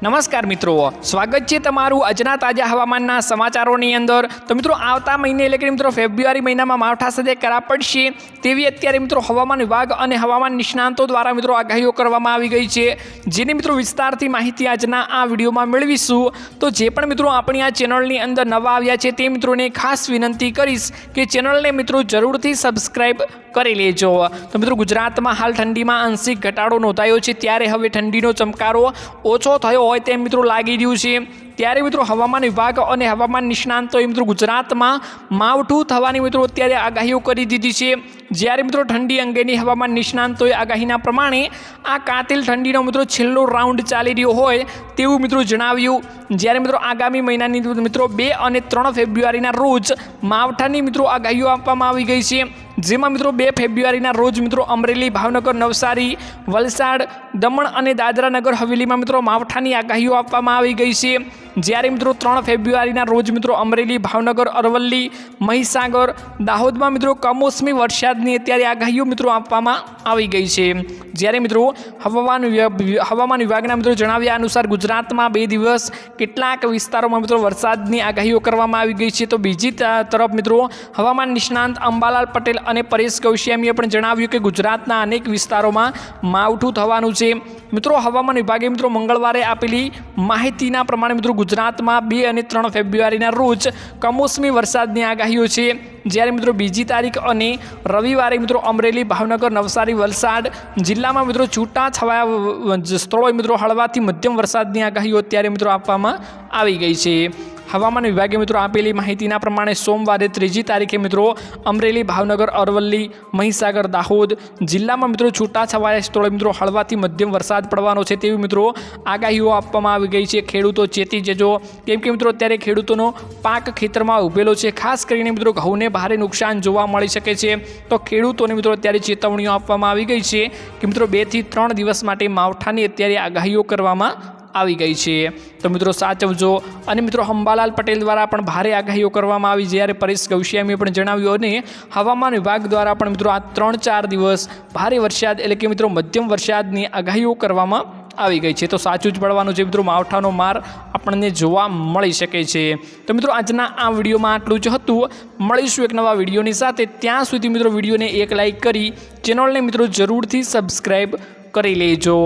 નમસ્કાર મિત્રો. સ્વાગત છે તમારું આજના તાજા હવામાનના સમાચારોની અંદર. તો મિત્રો, આવતા મહિને એટલે કે મિત્રો ફેબ્રુઆરી મહિનામાં માવઠા સાથે કરા પડશે તેવી અત્યારે મિત્રો હવામાન વિભાગ અને હવામાન નિષ્ણાંતો દ્વારા મિત્રો આગાહીઓ કરવામાં આવી ગઈ છે. જેની મિત્રો વિસ્તારથી માહિતી આજના આ વિડીયોમાં મેળવીશું. તો જે પણ મિત્રો આપણી આ ચેનલની અંદર નવા આવ્યા છે તે મિત્રોને ખાસ વિનંતી કરીશ કે ચેનલને મિત્રો જરૂરથી સબસ્ક્રાઈબ કરી લેજો. તો મિત્રો, ગુજરાતમાં હાલ ઠંડીમાં આંશિક ઘટાડો નોંધાયો છે. ત્યારે હવે ઠંડીનો ચમકારો ઓછો થયો હોય તેમ મિત્રો લાગી રહ્યું છે. ત્યારે મિત્રો, હવામાન વિભાગ અને હવામાન નિષ્ણાંતોએ મિત્રો ગુજરાતમાં માવઠું થવાની મિત્રો અત્યારે આગાહીઓ કરી દીધી છે. જ્યારે મિત્રો, ઠંડી અંગેની હવામાન નિષ્ણાંતોએ આગાહીના પ્રમાણે આ કાતિલ ઠંડીનો મિત્રો છેલ્લો રાઉન્ડ ચાલી રહ્યો હોય તેવું મિત્રો જણાવ્યું. જ્યારે મિત્રો, આગામી મહિનાની મિત્રો બે અને ત્રણ ફેબ્રુઆરીના રોજ માવઠાની મિત્રો આગાહીઓ આપવામાં આવી ગઈ છે. જેમાં મિત્રો બે ફેબ્રુઆરીના રોજ મિત્રો અમરેલી, ભાવનગર, નવસારી, વલસાડ, દમણ અને દાદરા નગર હવેલીમાં મિત્રો માવઠાની આગાહીઓ આપવામાં આવી ગઈ છે. જ્યારે મિત્રો ત્રણ ફેબ્રુઆરીના રોજ મિત્રો અમરેલી, ભાવનગર, અરવલ્લી, મહીસાગર, દાહોદમાં મિત્રો કમોસમી વરસાદની અત્યારે આગાહીઓ મિત્રો આપવામાં આવી ગઈ છે. જ્યારે મિત્રો હવામાન હવામાન વિભાગના મિત્રો જણાવ્યા અનુસાર ગુજરાતમાં બે દિવસ કેટલાક વિસ્તારોમાં મિત્રો વરસાદની આગાહીઓ કરવામાં આવી ગઈ છે. તો બીજી તરફ મિત્રો હવામાન નિષ્ણાંત અંબાલાલ પટેલ અને પરેશ કૌશિયામીએ પણ જણાવ્યું કે ગુજરાતના અનેક વિસ્તારોમાં માવઠું થવાનું છે. મિત્રો હવામાન વિભાગે મિત્રો મંગળવારે આપેલી માહિતીના પ્રમાણે મિત્રો ગુજરાતમાં બે અને ત્રણ ફેબ્રુઆરીના રોજ કમોસમી વરસાદની આગાહીઓ છે. જ્યારે મિત્રો બીજી તારીખ અને રવિવારે મિત્રો અમરેલી, ભાવનગર, નવસારી, વલસાડ જિલ્લામાં મિત્રો છૂટા છવાયા સ્થળોએ મિત્રો હળવાથી મધ્યમ વરસાદની આગાહીઓ અત્યારે મિત્રો આપવામાં આવી ગઈ છે. હવામાન વિભાગે મિત્રો આપેલી માહિતીના પ્રમાણે સોમવારે ત્રીજી તારીખે મિત્રો અમરેલી, ભાવનગર, અરવલ્લી, મહીસાગર, દાહોદ જિલ્લામાં મિત્રો છૂટાછવાયા સ્થળે મિત્રો હળવાથી મધ્યમ વરસાદ પડવાનો છે તેવી મિત્રો આગાહીઓ આપવામાં આવી ગઈ છે. ખેડૂતો ચેતી જજો. કેમ કે મિત્રો અત્યારે ખેડૂતોનો પાક ખેતરમાં ઉભેલો છે. ખાસ કરીને મિત્રો ઘઉંને ભારે નુકસાન જોવા મળી શકે છે. તો ખેડૂતોને મિત્રો અત્યારે ચેતવણીઓ આપવામાં આવી ગઈ છે કે મિત્રો બેથી ત્રણ દિવસ માટે માવઠાની અત્યારે આગાહીઓ કરવામાં આવી ગઈ છે. તો મિત્રો સાચવજો અને મિત્રો અંબાલાલ પટેલ દ્વારા પણ ભારે આગાહીઓ કરવામાં આવી, જ્યારે પરેશ ગૌશિયામીએ પણ જણાવ્યું અને હવામાન વિભાગ દ્વારા પણ મિત્રો આ ત્રણ ચાર દિવસ ભારે વરસાદ એટલે કે મિત્રો મધ્યમ વરસાદની આગાહીઓ કરવામાં આવી ગઈ છે. તો સાચું જ પડવાનું છે મિત્રો, માવઠાનો માર આપણને જોવા મળી શકે છે. તો મિત્રો આજના આ વિડીયોમાં આટલું જ હતું. મળીશું એક નવા વિડીયોની સાથે. ત્યાં સુધી મિત્રો વિડીયોને એક લાઇક કરી, ચેનલને મિત્રો જરૂરથી સબસ્ક્રાઈબ કરી લેજો.